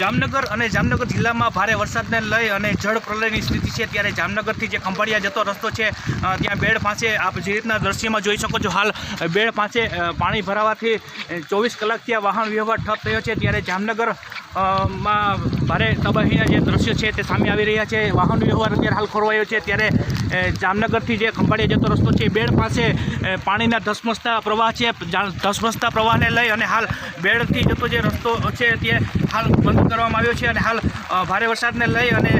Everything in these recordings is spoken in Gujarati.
જામનગર અને જામનગર જિલ્લામાં ભારે વરસાદને લઈ અને જળ પ્રલયની સ્થિતિ છે. ત્યારે જામનગરથી જે ખંભાળિયા જતો રસ્તો છે ત્યાં બેડ પાસે આપ જે રીતના દ્રશ્યમાં જોઈ શકો છો હાલ બેડ પાસે પાણી ભરાવાથી ચોવીસ કલાકથી આ વાહન વ્યવહાર ઠપ થયો છે. ત્યારે જામનગરમાં ભારે તબાહીના જે દ્રશ્યો છે તે સામે આવી રહ્યા છે. વાહન વ્યવહાર અત્યારે હાલ ખોરવાયો છે. ત્યારે જામનગરથી જે ખંભાળિયા જતો રસ્તો છે, બેડ પાસે પાણીના ધસમસતા પ્રવાહ છે. ધસમસતા પ્રવાહને લઈ અને હાલ બેડથી જતો જે રસ્તો છે તે હાલ બંધ કરવામાં આવ્યો છે અને હાલ ભારે વરસાદને લઈ અને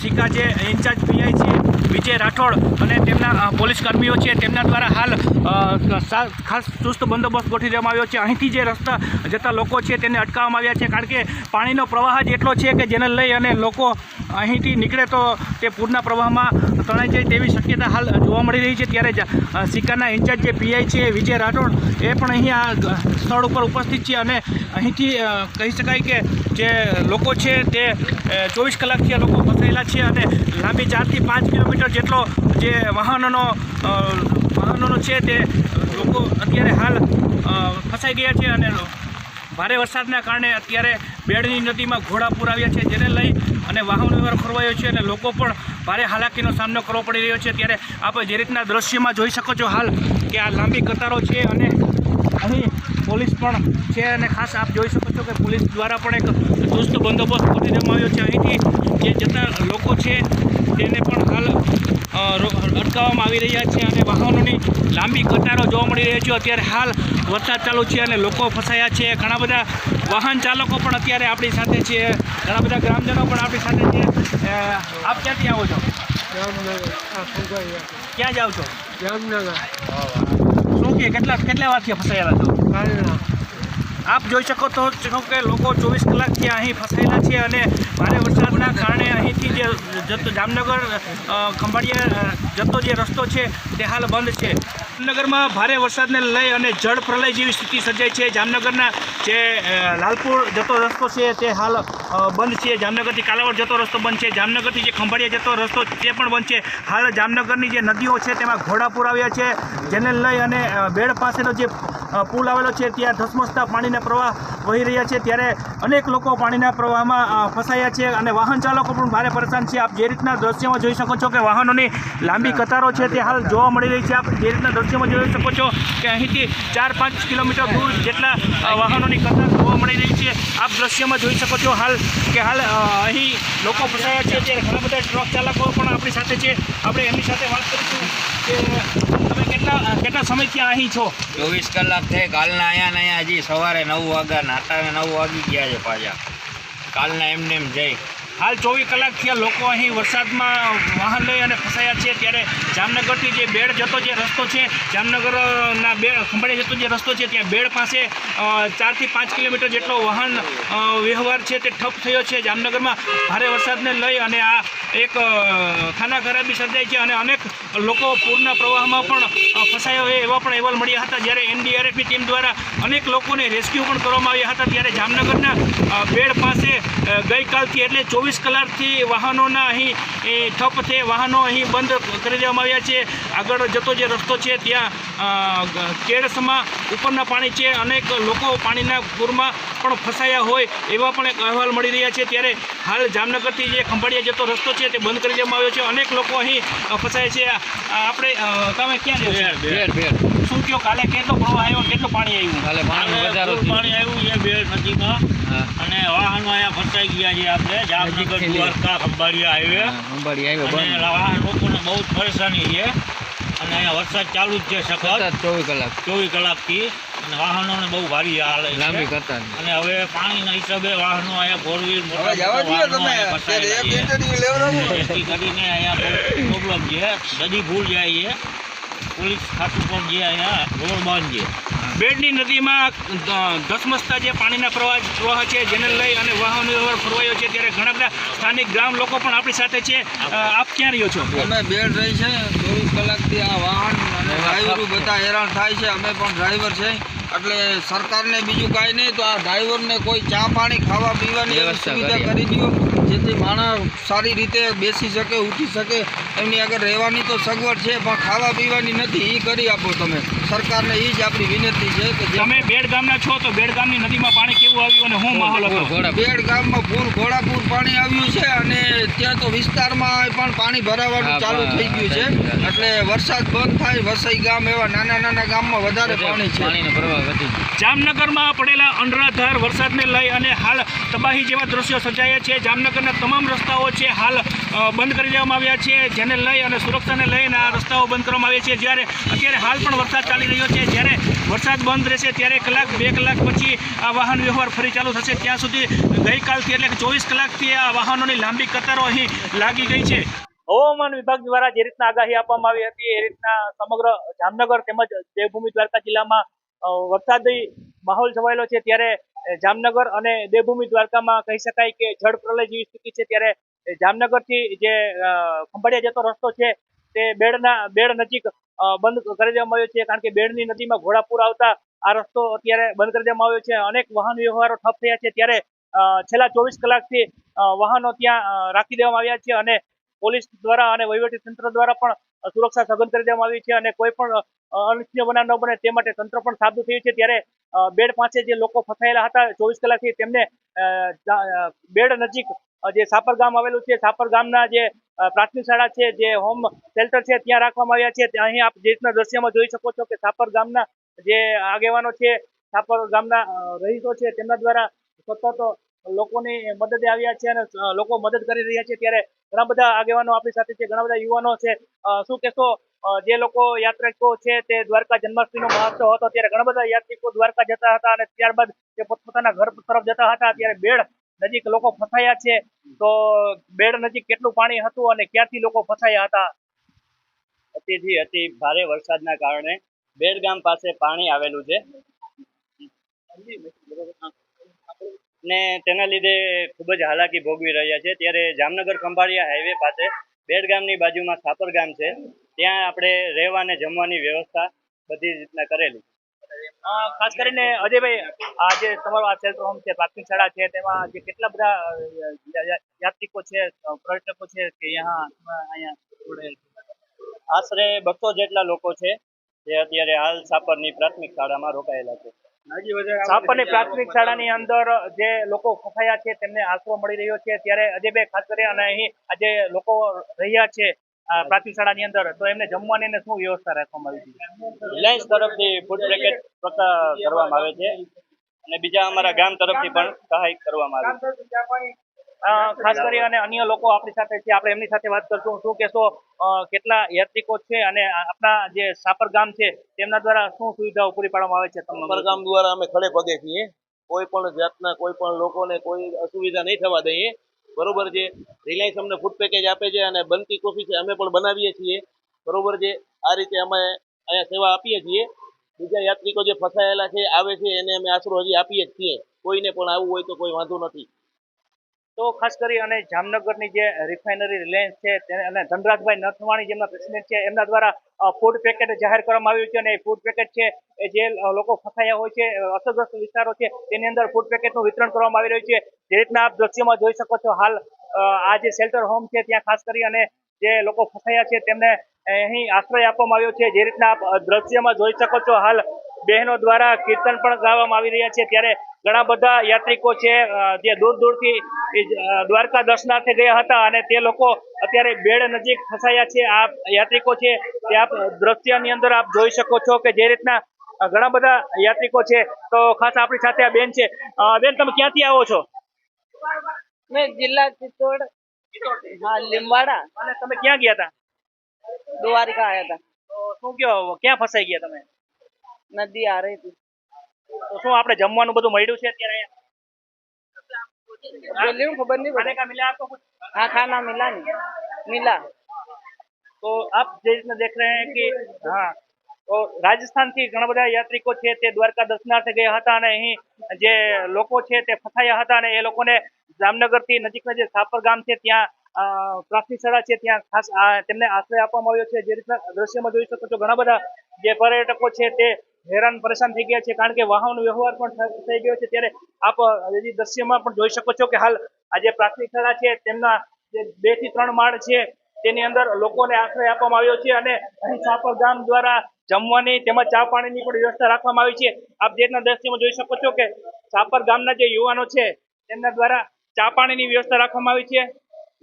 સિક્કા જે ઇન્ચાર્જ પીઆઈ છે, વિજય રાઠોડ અને તેમના પોલીસ કર્મીઓ છે, તેમના દ્વારા હાલ ખાસ ચુસ્ત બંદોબસ્ત ગોઠવી દેવામાં આવ્યો છે. અહીંથી જે રસ્તા જતા લોકો છે, તેને અટકાવવામાં આવ્યા છે, કારણ કે પાણીનો પ્રવાહ જ એટલો છે કે જેને લઈ અને લોકો અહીંથી નીકળે તો તે પૂરના પ્રવાહમાં તણાઈ જાય તેવી શક્યતા હાલ જોવા મળી રહી છે. ત્યારે જ, સિક્કાના ઇન્ચાર્જ જે પીઆઈ છે વિજય રાઠોડ એ પણ અહીંયા સ્થળ ઉપર ઉપસ્થિત છે અને અહીંથી કહી શકાય કે જે લોકો છે તે ચોવીસ કલાકથી આ લોકો ફસાયેલા છે અને લાંબી ચારથી પાંચ કિલોમીટર જેટલો જે વાહનોનો વાહનોનો છે તે લોકો અત્યારે હાલ ફસાઈ ગયા છે અને ભારે વરસાદના કારણે અત્યારે બેડની નદીમાં ઘોડાપૂર આવ્યા છે, જેને લઈ અને વાહન વ્યવહાર ખોરવાયો છે અને લોકો પણ ભારે હાલાકીનો સામનો કરવો પડી રહ્યો છે. ત્યારે આપણે જે રીતના દ્રશ્યમાં જોઈ શકો છો હાલ કે આ લાંબી કતારો છે અને અહીં પોલીસ પણ છે અને ખાસ આપ જોઈ શકો છો કે પોલીસ દ્વારા પણ એક ચુસ્ત બંદોબસ્ત કરી દેવામાં આવ્યો છે. અહીંથી જે જતા લોકો છે તેને પણ હાલ અટકાવવામાં આવી રહ્યા છે અને વાહનોની લાંબી કતારો જોવા મળી રહી છે. અત્યારે હાલ વરસાદ ચાલુ છે અને લોકો ફસાયા છે. ઘણા બધા વાહન ચાલકો પણ અત્યારે આપણી સાથે છે. ઘણા બધા ગ્રામજનો પણ આપણી સાથે છે. આપ ક્યાંથી આવો છો? ક્યાં જાઓ છો? શું કે, કેટલા કેટલા વારથી ફસાયેલા છો? આપ જોઈ શકો તો કે લોકો ચોવીસ કલાકથી અહીં ફસાયેલા છે અને ભારે વરસાદના કારણે અહીંથી જે જતો જામનગર ખંભાળિયા જતો જે રસ્તો છે તે હાલ બંધ છે. જામનગરમાં ભારે વરસાદને લઈ અને જળ પ્રલય જેવી સ્થિતિ સર્જાઈ છે. જામનગરના જે લાલપુર જતો રસ્તો છે તે હાલ બંધ છે. જામનગરથી કાલાવડ જતો રસ્તો બંધ છે. જામનગરથી જે ખંભાળિયા જતો રસ્તો તે પણ બંધ છે. હાલ જામનગરની જે નદીઓ છે તેમાં ઘોડાપુર આવ્યા છે, જેને લઈ અને બેડ પાસેનો જે પુલ આવેલો છે ત્યાં ધસમસતા પાણીના પ્રવાહ વહી રહ્યા છે. ત્યારે અનેક લોકો પાણીના પ્રવાહમાં ફસાયા છે અને વાહન ચાલકો પણ ભારે પરેશાન છે. આપ જે રીતના દ્રશ્યમાં જોઈ શકો છો કે વાહનોની લાંબી કતારો છે તે હાલ જોવા મળી રહી છે. આપ જે રીતના દ્રશ્યમાં જોઈ શકો છો કે અહીંથી ચાર પાંચ કિલોમીટર દૂર જેટલા વાહનોની કતાર જોવા મળી રહી છે. આપ દ્રશ્યમાં જોઈ શકો છો હાલ કે હાલ અહીં લોકો ફસાયા છે ત્યારે ઘણા બધા ટ્રક ચાલકો પણ આપણી સાથે છે. આપણે એમની સાથે વાત કરીશું કે તમે કેટલા કેટલા સમયથી અહીં છો? ચોવીસ કલાક થઈ, કાલના અહીંયા ને અહીંયા હજી સવારે નવ વાગ્યા, નાતાને નવ વાગી ગયા છે પાછા. કાલના એમને એમ જઈ. હાલ ચોવીસ કલાકથી લોકો અહીં વરસાદમાં વાહન લઈ અને ફસાયા છે. ત્યારે જામનગરથી જે બેડ જતો જે રસ્તો છે, જામનગરના બે ખંભાળિયા જતો જે રસ્તો છે, ત્યાં બેડ પાસે ચારથી પાંચ કિલોમીટર જેટલો વાહન વ્યવહાર છે તે ઠપ થયો છે. જામનગરમાં ભારે વરસાદને લઈ અને આ એક ખાના ખરાબી સર્જાઈ છે અને અનેક લોકો પૂરના પ્રવાહમાં પણ ફસાયા હોય એવા પણ અહેવાલ મળ્યા હતા. જ્યારે એનડીઆરએફની ટીમ દ્વારા અનેક લોકોને રેસ્ક્યુ પણ કરવામાં આવ્યા હતા. ત્યારે જામનગરના બેડ પાસે ગઈકાલથી એટલે ચોવીસ કલાકથી વાહનોના અહીં એ, ઠપ છે વાહનો અહીં બંધ કરી દેવામાં આવ્યા છે. આગળ જતો જે રસ્તો છે ત્યાં કેળસમાં ઉપરના પાણી છે. અનેક લોકો પાણીના પૂરમાં પણ ફસાયા હોય એવા પણ એક અહેવાલ મળી રહ્યા છે. ત્યારે હાલ જામનગરથી જે ખંભાળિયા જતો રસ્તો છે તે બંધ કરી દેવામાં આવ્યો છે. અનેક લોકો અહીં ફસાય છે. આપણે તમે ક્યાં શું કયો? કાલે કેટલો પ્રવાહ આવ્યો કેટલું પાણી આવ્યું? કાલે પાણી આવ્યું એ બેડ નદીમાં. અને વાહનો અહીંયા ફસાઈ ગયા છે આપણે. જામનગર લે. દ્વારકા ખંભાળિયા હાઈવે વાહન લોકોને બહુ જ પરેશાની છે. અને અહીંયા વરસાદ ચાલુ જ છે સખત. ચોવીસ કલાક. ચોવીસ કલાકથી. અને વાહનોને બહુ ભારી હાલ લાંબી અને હવે પાણીના હિસાબે વાહનો અહીંયા ફોર વ્હીલ કરીને અહીંયા પ્રોબ્લેમ છે. નદી ભૂલ જાય છે. પોલીસ ખાતું પણ જે અહીંયા રોડ બંધ છે. બેડની નદીમાં ધસમસતા જે પાણીના પ્રવાહ પ્રવાહ છે જેને લઈ અને વાહન વ્યવહાર ફરવાયો છે ત્યારે ઘણા બધા સ્થાનિક ગ્રામ લોકો પણ આપણી સાથે છે. આપ ક્યાં રહ્યો છો? અમે બેડ રહી છે ચોવીસ કલાકથી આ વાહન અને ડ્રાઈવરો બધા હેરાન થાય છે અમે પણ ડ્રાઈવર છે. એટલે સરકારને બીજું કાંઈ નહીં તો આ ડ્રાઈવરને કોઈ ચા પાણી ખાવા પીવાની વ્યવસ્થા સુવિધા કરી. દો જેથી માણસ સારી રીતે બેસી શકે ઉઠી શકે. એમની આગળ રહેવાની તો સગવડ છે પણ ખાવા પીવાની નથી એ કરી આપો તમે. સરકારને એ જ આપણી વિનંતી છે કે તમે બેડ ગામના છો તો બેડ ગામની નદીમાં પાણી કેવું આવ્યું અને શું માહોલ હતો? બેડ ગામમાં પૂર ઘોડાપૂર પાણી આવ્યું છે અને ત્યાં તો વિસ્તારમાં પણ પાણી ભરાવાનું ચાલુ થઈ ગયું છે. એટલે વરસાદ બંધ થાય વસઈ ગામ એવા નાના નાના ગામમાં વધારે પાણી છે. જામનગરમાં પડેલા અનરાધાર વરસાદને લઈ અને હાલ તબાહી જેવા દ્રશ્યો સર્જાયા છે. જામનગરના તમામ રસ્તાઓ છે હાલ બંધ કરી દેવામાં આવ્યા છે. જેને લઈ અને સુરક્ષાને લઈને આ રસ્તાઓ બંધ કરવામાં આવ્યા છે. જ્યારે અત્યારે હાલ પણ વરસાદ ચાલી રહ્યો છે. જ્યારે વરસાદ બંધ રહેશે, ત્યારે કલાક, બે કલાક પછી આ વાહન વ્યવહાર ફરી ચાલુ થશે. ત્યાં સુધી ગઈકાલથી એટલે કે ચોવીસ કલાકથી આ વાહનોની લાંબી કતારો અહીં લાગી ગઈ છે. હવામાન વિભાગ દ્વારા જે રીતના આગાહી આપવામાં આવી હતી, એ રીતના સમગ્ર જામનગર તેમજ દેવભૂમિ દ્વારકા જિલ્લામાં વરસાદી માહોલ છવાયેલો છે. ત્યારે જામનગર અને દેવભૂમિ દ્વારકામાં કહી શકાય કે જળ પ્રલય જેવી સ્થિતિ છે. ત્યારે જામનગરથી જે ખંભાળિયા જતો રસ્તો છે, તે બેડના, બેડ નજીક બંધ કરી દેવામાં આવ્યો છે કારણ કે બેડની નદીમાં ઘોડાપુર આવતા આ રસ્તો અત્યારે બંધ કરી દેવામાં આવ્યો છે. અનેક વાહન વ્યવહારો ઠપ થયા છે. ત્યારે છેલ્લા ચોવીસ કલાકથી વાહનો ત્યાં રાખી દેવામાં આવ્યા છે અને પોલીસ દ્વારા અને વહીવટી તંત્ર દ્વારા પણ સુરક્ષા સઘન કરી દેવામાં આવી છે અને કોઈ પણ અનિચ્છનીય બનાવ ન બને તે માટે તંત્ર પણ સાબદું થયું છે. ત્યારે બેડ પાસે જે લોકો ફસાયેલા હતા ચોવીસ કલાકથી તેમને બેડ નજીક જે સાપર ગામ આવેલું છે, સાપર ગામના જે પ્રાથમિક શાળા છે, જે હોમ શેલ્ટર છે, ત્યાં રાખવામાં આવ્યા છે. અહીં આપ જે રીતના દ્રશ્યમાં જોઈ શકો છો કે થાપર ગામના જે આગેવાનો છે, થાપર ગામના રહીશો છે, તેમના દ્વારા સતત લોકોની મદદે આવ્યા છે અને લોકો મદદ કરી રહ્યા છે. ત્યારે ઘણા બધા આગેવાનો આપણી સાથે છે, ઘણા બધા યુવાનો છે. શું કહેશો? જે લોકો યાત્રિકો છે, તે દ્વારકા જન્માષ્ટમીનો મહોત્સવ હતો. ત્યારે ઘણા બધા યાત્રિકો દ્વારકા જતા હતા અને ત્યારબાદ તે પોતપોતાના ઘર તરફ જતા હતા. ત્યારે બેડ નજીક લોકો ફસાયા છે, તો બેડ નજીક કેટલું પાણી હતું અને ક્યાંથી લોકો ફસાયા હતા? અતિથી અતિ ભારે વરસાદના કારણે બેડ ગામ પાસે પાણી આવેલું છે. ને તેના લીધે ખૂબ જ હાલાકી ભોગવી રહ્યા છે. ત્યારે જામનગર ખંભાળિયા હાઈવે પાસે બેડ ગામની બાજુમાં સાપર ગામ છે. ત્યાં આપણે રહેવા અને જમવાની વ્યવસ્થા બધી રીતના કરેલી. ખાસ કરીને અજયભાઈ આ જે તમારો આ શેલ્ટર હોમ છે પ્રાથમિક શાળા છે તેમાં જે કેટલા બધા યાત્રિકો છે પર્યટકો છે કે અહીંયા અહીંયા આશરે બસો જેટલા લોકો છે જે અત્યારે હાલ સાપરની પ્રાથમિક શાળામાં રોકાયેલા છે. સાપરની પ્રાથમિક શાળાની અંદર જે લોકો ફસાયા છે તેમને આશરો મળી રહ્યો છે. ત્યારે અજયભાઈ ખાસ કરી અને અહીં આજે લોકો રહ્યા છે પ્રાથમિક શાળાની અંદર. તો એમને જમવાની ને શું વ્યવસ્થા રાખવામાં આવી છે રિલાયન્સ તરફથી ફૂડ પેકેટ કરવામાં આવે છે. અને બીજા અમારા ગામ તરફથી પણ સહાય કરવામાં આવે છે. ખાસ કરી અને અન્ય લોકો આપણી સાથે છે આપણે એમની સાથે વાત કરશું. શું કહેશો? કેટલા યાત્રિકો છે અને આપણા જે સાપર ગામ છે તેમના દ્વારા શું સુવિધાઓ પૂરી પાડવામાં આવે છે સાપર ગામ દ્વારા અમે ખડે પગે છીએ. કોઈ પણ જાતના કોઈ પણ લોકોને કોઈ અસુવિધા નહીં થવા દઈએ. બરોબર છે? રિલાયન્સ અમને ફૂડ પેકેજ આપે છે અને બનતી કોફી છે અમે પણ બનાવીએ છીએ. બરોબર છે? આ રીતે અમે અહીંયા સેવા આપીએ છીએ. બીજા યાત્રિકો જે ફસાયેલા છે, આવે છે, એને અમે આશરો હજી આપીએ છીએ. કોઈને પણ આવવું હોય તો કોઈ વાંધો નથી. તો ખાસ કરી અને જામનગરની જે રિફાઇનરી રિલાયન્સ છે અને ધનરાજભાઈ નથવાણી જેમના પ્રેસિડેન્ટ છે, એમના દ્વારા ફૂડ પેકેટ જાહેર કરવામાં આવ્યું છે અને એ ફૂડ પેકેટ છે એ જે લોકો ફસાયા હોય છે અસરગ્રસ્ત વિસ્તારો છે, તેની અંદર ફૂડ પેકેટનું વિતરણ કરવામાં આવી રહ્યું છે. જે રીતના આપ દ્રશ્યમાં જોઈ શકો છો હાલ આ જે શેલ્ટર હોમ છે ત્યાં ખાસ કરી અને જે લોકો ફસાયા છે તેમને અહીં આશ્રય આપવામાં આવ્યો છે. જે રીતના આપ દ્રશ્યમાં જોઈ શકો છો હાલ બહેનો દ્વારા કીર્તન પણ ગાવામાં આવી રહ્યા છે. ત્યારે ઘણા બધા યાત્રિકો છે જે દૂર દૂરથી દ્વારકા દર્શનાર્થે ગયા હતા અને તે લોકો અત્યારે બેડ નજીક ફસાયા છે. આ યાત્રિકો છે તે આપ દ્રશ્યની અંદર આપ જોઈ શકો છો કે જે રીતના ઘણા બધા યાત્રિકો છે. તો ખાસ આપણી સાથે આ બેન છે. બેન તમે ક્યાંથી આવો છો? મેં જિલ્લા ચિત્તોડ હા લીમવાડા. અને તમે ક્યાં ગયા હતા? દ્વારકા આયા હતા. શું કયો ક્યાં ફસાઈ ગયા તમે? નદી આ રહી હતી તો શું આપણે જમવાનું બધું મળ્યું છે અત્યારે बोलिए खबर नहीं खाने पड़ा का मिला आपको कुछ हाँ खाना मिला नहीं मिला तो आप જે રીતના દેખ रहे हैं કે હા તો રાજસ્થાન થી ઘણા બધા યાત્રિકો છે તે દ્વારકા દર્શનાર્થે ગયા હતા અને અહીં જે લોકો છે તે ફસાયા હતા અને એ લોકોને જામનગર થી નજીકના જે સાપર ગામ છે ત્યાં અ, પ્રાથમિક શાળા છે ત્યાં ખાસ આ તેમને આશ્રય આપવામાં આવ્યો છે જે રીતના દ્રશ્યમાં જોઈ શકો છો ઘણા બધા જે પર્યટકો છે તે હેરાન પરેશાન થઈ ગયા છે, કારણ કે વાહન વ્યવહાર પણ થઈ ગયો છે. ત્યારે આપ હજી દ્રશ્યમાં પણ જોઈ શકો છો કે હાલ આ જે પ્રાથમિક શાળા છે, તેમના જે બેથી ત્રણ માળ છે, તેની અંદર લોકોને આશ્રય આપવામાં આવ્યો છે અને અહીં સાપર ગામ દ્વારા જમવાની તેમજ ચા પાણીની પણ વ્યવસ્થા રાખવામાં આવી છે. આપ જે રીતના દ્રશ્યમાં જોઈ શકો છો કે સાપર ગામના જે યુવાનો છે, તેમના દ્વારા ચા પાણીની વ્યવસ્થા રાખવામાં આવી છે.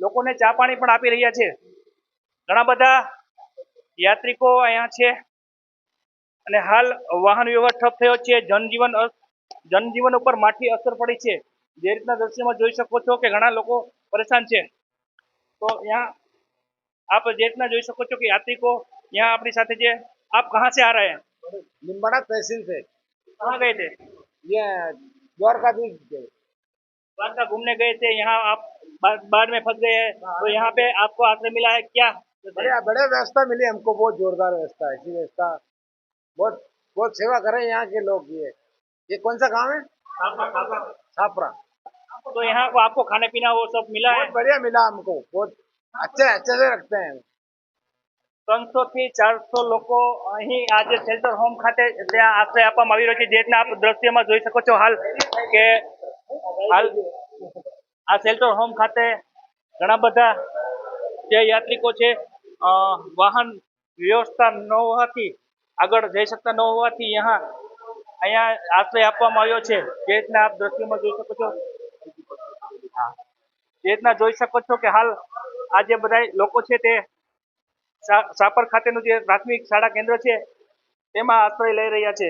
લોકોને ચા પાણી પણ આપી રહ્યા છે. ઘણા બધા યાત્રિકો અહીંયા છે. અને હાલ વાહન વ્યવહાર ઠપ થયો છે જનજીવન અ- જનજીવન ઉપર માઠી અસર પડી છે જે રીતના દ્રશ્યમાં જોઈ શકો છો કે ઘણા લોકો પરેશાન છે તો यहाँ आप જે રીતના જોઈ શકો છો કે યાત્રિકો यहाँ આપણી સાથે છે आप कहाँ से आ रहे हैं निम्बाड़ा तहसील से कहाँ गए थे ये द्वारकाधीश गए द्वारका घूमने गए थे यहाँ आप बाढ़ बाढ़ में फंस गए हैं तो यहाँ पे आपको आश्रय मिला है क्या बढ़िया बढ़िया व्यवस्था मिली हमको बहुत जोरदार व्यवस्था है ऐसी व्यवस्था बहुत बहुत सेवा करे यहाँ के लोग ये ये कौन सा गांव है छापरा तो यहाँ को आपको खाने पीना वो सब मिला है बहुत बढ़िया मिला हमको बहुत अच्छे अच्छे से रखते हैं ત્રણસો થી ચારસો લોકો અહીં આજે શેલ્ટર હોમ ખાતે ત્યાં આશ્રય આપવામાં આવી રહ્યો છે જે રીતના આપ દ્રશ્યમાં જોઈ શકો છો હાલ કે હાલ આ શેલ્ટર હોમ ખાતે ઘણા બધા જે યાત્રિકો છે અ, વાહન વ્યવસ્થા ન હોવાથી આગળ જઈ શકતા ન હોવાથી અહીંયા અહીંયા આશ્રય આપવામાં આવ્યો છે. જે રીતના આપ દ્રશ્યમાં જોઈ શકો છો. જે રીતના જોઈ શકો છો કે હાલ આ જે બધા લોકો છે તે સાપર ખાતેનું જે પ્રાથમિક શાળા કેન્દ્ર છે, તેમાં આશ્રય લઈ રહ્યા છે.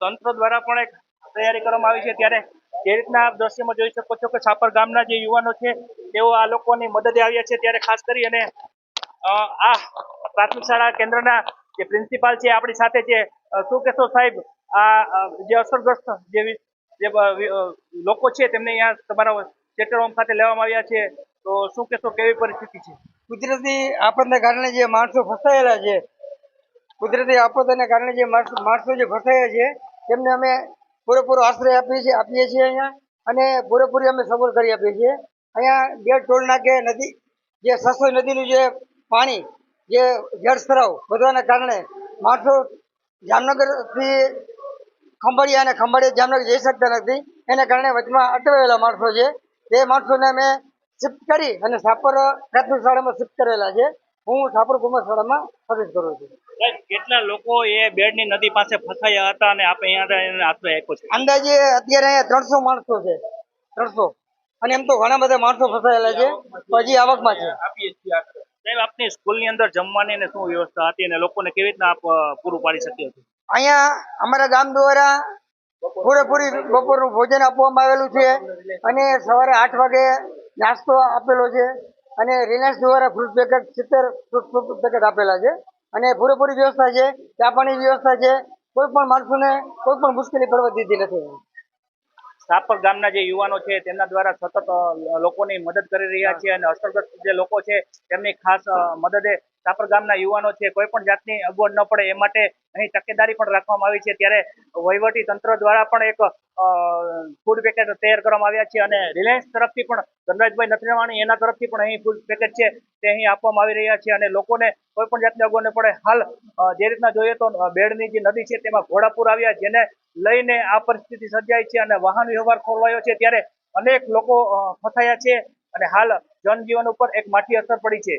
તંત્ર દ્વારા પણ એક તૈયારી કરવામાં આવી છે ત્યારે જે રીતના આપ દ્રશ્યમાં જોઈ શકો છો કે સાપર ગામના જે યુવાનો છે, તેઓ આ લોકોની મદદે આવ્યા છે. ત્યારે ખાસ કરી અને આ પ્રાથમિક શાળા કેન્દ્રના જે પ્રિન્સિપાલ છે આપણી સાથે છે. શું કહેશો સાહેબ? આ જે અસરગ્રસ્ત જે જે લોકો છે તેમને અહીંયા તમારા શેલ્ટર હોમ ખાતે લેવામાં આવ્યા છે. તો શું કહેશો કેવી પરિસ્થિતિ છે? કુદરતી આપદને કારણે જે માણસો ફસાયેલા છે, કુદરતી આફતોને કારણે જે માણસો જે ફસાયા છે, તેમને અમે પૂરેપૂરો આશ્રય આપીએ છીએ આપીએ છીએ અહીંયા અને પૂરેપૂરી અમે સગવડ કરી આપીએ છીએ. અહીંયા બે ટોલ નાકે નદી, જે સસોઈ નદીનું જે પાણી જે જળ સ્તરાવ વધવાના કારણે માણસો જામનગરથી ખંભાળિયા અને ખંભાળિયા જામનગર જઈ શકતા નથી. એના કારણે વચમાં અટવાયેલા માણસો છે. તે માણસોને અમે શિફ્ટ કરી અને સાપર પ્રાથમિક શાળામાં શિફ્ટ કરેલા છે. હું સાપર કુમાર શાળામાં સર્વિસ કરું છું. સાહેબ, કેટલા લોકો એ બેડની નદી પાસે ફસાયા હતા અને આપણે અહીંયા એને આશ્રય આપ્યો છે? અંદાજે અત્યારે અહીંયા ત્રણસો માણસો છે. ત્રણસો. અને એમ તો ઘણા બધા માણસો ફસાયેલા છે. હજી આવકમાં છે. સાહેબ, આપની સ્કૂલની અંદર જમવાની ને શું વ્યવસ્થા હતી અને લોકોને કેવી રીતના આપ પૂરું પાડી શક્યો છો? અહીંયા અમારા ગામ દ્વારા પૂરેપૂરી બપોરનું ભોજન આપવામાં આવેલું છે અને સવારે આઠ વાગે નાસ્તો આપેલો છે અને રિલાયન્સ દ્વારા ફ્રૂટ પેકેટ સિત્તેર ફ્રૂટ પેકેટ આપેલા છે અને પૂરેપૂરી વ્યવસ્થા છે, ચા પાણીની વ્યવસ્થા છે. કોઈ પણ માણસોને કોઈ પણ મુશ્કેલી પડવા દીધી નથી. સાપર ગામના જે યુવાનો છે તેમના દ્વારા સતત લોકોની મદદ કરી રહ્યા છે અને અસરગ્રસ્ત જે લોકો છે તેમની ખાસ મદદે સાપર ગામના યુવાનો છે, કોઈ પણ જાતની અગવડ ન પડે એ માટે અહીં તકેદારી પણ રાખવામાં આવી છે. ત્યારે વહીવટી તંત્ર દ્વારા પણ એક ફૂડ પેકેટ તૈયાર કરવામાં આવ્યા છે અને રિલાયન્સ તરફથી પણ, ધનરાજભાઈ નથરાવાણી એના તરફથી પણ અહીં ફૂડ પેકેટ છે તે અહીં આપવામાં આવી રહ્યા છે અને લોકોને કોઈ પણ જાતની અગવડ ન પડે. હાલ જે રીતના જોઈએ તો બેડની જે નદી છે તેમાં ઘોડાપુર આવ્યા જેને લઈને આ પરિસ્થિતિ સર્જાઈ છે અને વાહન વ્યવહાર ખોરવાયો છે. ત્યારે અનેક લોકો ફસાયા છે અને હાલ જનજીવન ઉપર એક માઠી અસર પડી છે.